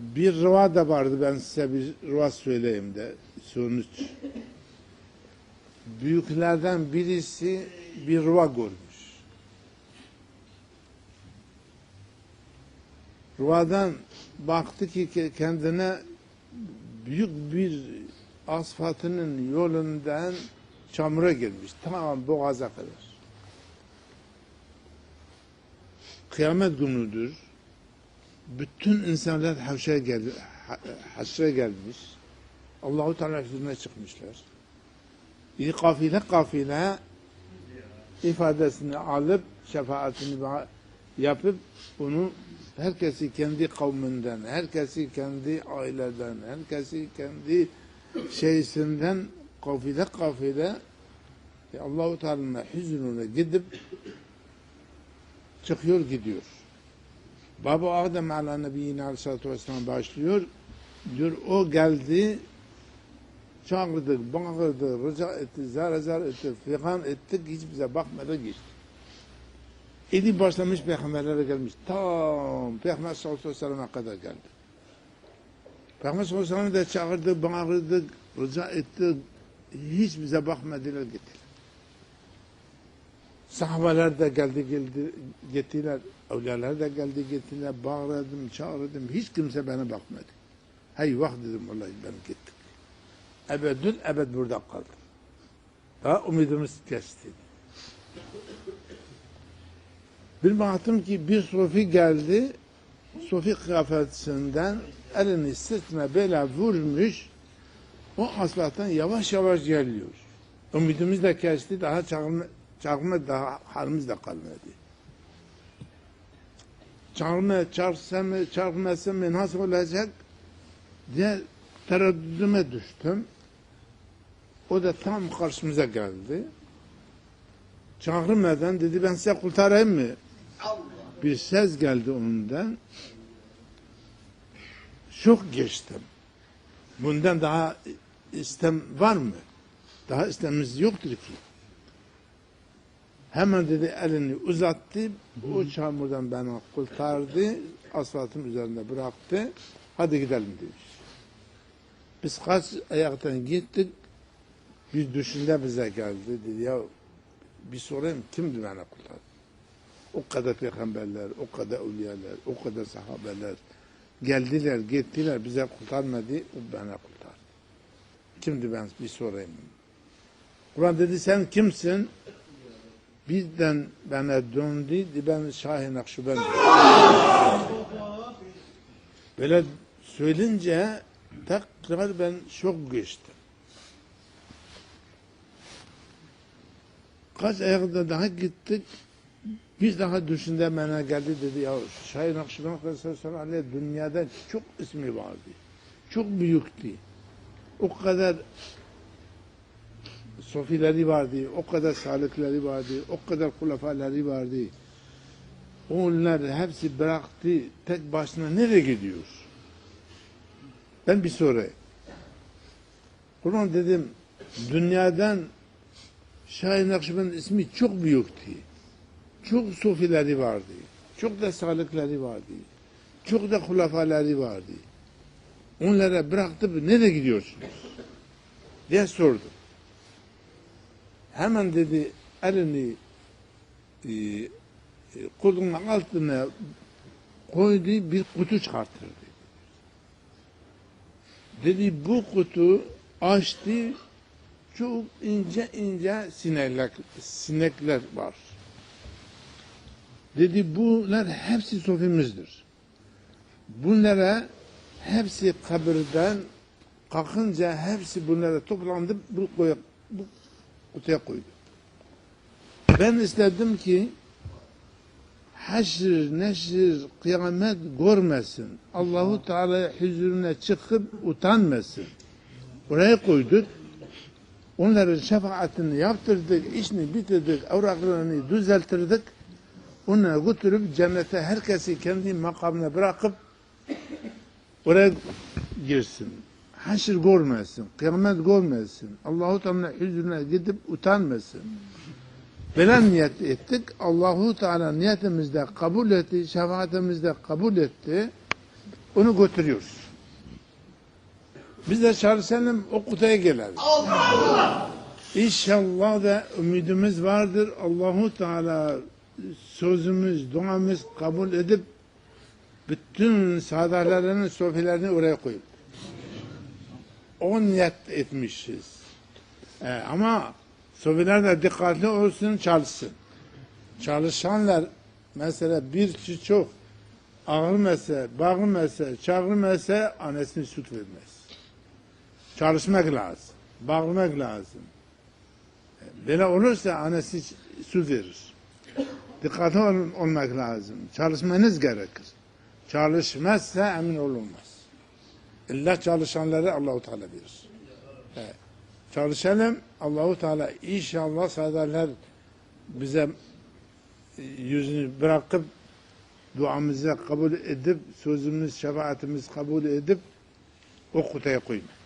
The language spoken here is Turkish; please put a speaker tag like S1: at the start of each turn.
S1: Bir rıva da vardı ben size bir rıva söyleyeyim de sonuç. Büyüklerden birisi bir rıva görmüş. Rıvadan baktı ki ke- kendine büyük bir asfaltının yolundan çamura girmiş. Tamam boğaza kadar. Kıyamet günüdür. Bütün insanlar haşre gel ha- haşre gelmiş. Allahu Teala huzuruna çıkmışlar. İyi kafile kafile ifadesini alıp şefaatini yapıp bunu herkesi kendi kavminden, herkesi kendi aileden, herkesi kendi şeysinden kafile kafile e, Allahu Teala'nın huzuruna gidip çıkıyor gidiyor. Baba Adem ala nebiyyine aleyhissalatü vesselam başlıyor. Diyor o geldi çağırdık, bağırdı, rica etti, zar zar etti, figan ettik, hiç bize bakmadı geçti. Eli başlamış peygamberlere gelmiş. Tam Peygamber sallallahu aleyhi ve sellem'e kadar geldi. Peygamber sallallahu aleyhi ve sellem de çağırdı, bağırdı, rica etti, hiç bize bakmadılar gittiler. Sahabeler de geldi, geldi gittiler, evliyalar da geldi gittiler, bağırdım, çağırdım, hiç kimse bana bakmadı. Hey vah dedim vallahi ben gittim. Ebedün ebed burada kaldım. Daha umudumuz kesti. Bir baktım ki bir sofi geldi, sofi kıyafetinden elini sırtına böyle vurmuş, o asfalttan yavaş yavaş geliyor. Umudumuz da kesti, daha çağırma, çağırma daha halimiz de kalmadı. Çağırma, çağırsam mı, çağırmasam mı, nasıl olacak diye tereddüdüme düştüm. O da tam karşımıza geldi. Çağırmadan dedi ben size kurtarayım mı? Bir ses geldi ondan. Şok geçtim. Bundan daha istem var mı? Daha istemimiz yoktur ki. Hemen dedi elini uzattı. O çamurdan beni kurtardı. Asfaltın üzerinde bıraktı. Hadi gidelim demiş. Biz kaç ayaktan gittik. Bir düşünde bize geldi. Dedi ya bir sorayım kimdi beni kurtardı? O kadar peygamberler, o kadar evliyalar, o kadar sahabeler geldiler, gittiler, bize kurtarmadı, o bana kurtardı. Kimdi ben bir sorayım. Kur'an dedi sen kimsin? Bizden bana döndü, ben Şahin Akşubendim. Böyle söyleyince tekrar ben şok geçtim. Kaç ayakta daha gittik. Biz daha düşünde bana geldi dedi ya Şahin Akşuban Aleyhisselam Aleyh dünyada çok ismi vardı. Çok büyüktü. O kadar sofileri vardı, o kadar salıkları vardı, o kadar hulafaları vardı. Onlar hepsi bıraktı, tek başına nereye gidiyor? Ben bir sorayım. Kurban dedim, dünyadan Şahin Nakşibend'in ismi çok büyüktü. Çok sofileri vardı. Çok da salıkları vardı. Çok da hulafaları vardı. Onlara bıraktıp nereye gidiyorsunuz? diye sordu. Hemen dedi elini e, e, kolunun altına koydu bir kutu çıkarttırdı. Dedi bu kutu açtı çok ince ince sinekler, sinekler var. Dedi bunlar hepsi sofimizdir. Bunlara hepsi kabirden kalkınca hepsi bunlara toplandı bu, koya, bu kutuya koydu. Ben istedim ki haşr, neşr, kıyamet görmesin. Allahu Teala huzuruna çıkıp utanmasın. Oraya koyduk. Onların şefaatini yaptırdık, işini bitirdik, evraklarını düzelttirdik. Onları götürüp cennete herkesi kendi makamına bırakıp oraya girsin. Haşr görmesin, kıyamet görmesin. Allahu Teala huzuruna gidip utanmasın. Böyle niyet ettik. Allahu Teala niyetimizde kabul etti, şefaatimizde kabul etti. onu götürüyoruz. Biz de çalışalım o kutuya gelelim. İnşallah da ümidimiz vardır. Allahu Teala sözümüz, duamız kabul edip bütün saadalarının sofilerini oraya koyup o niyet etmişiz. Ee, ama sofiler de dikkatli olsun çalışsın. Çalışanlar mesela bir çocuk ağırmasa, bağırmasa, çağırmasa annesine süt vermez. Çalışmak lazım. Bağırmak lazım. Böyle olursa annesi süt verir. Dikkatli ol- olmak lazım. Çalışmanız gerekir. Çalışmazsa emin olunmaz. İlla çalışanları Allahu Teala verir. Evet. Çalışalım. Allahu Teala inşallah sadarlar bize e, yüzünü bırakıp duamızı kabul edip sözümüz, şefaatimiz kabul edip o kutuya koyma.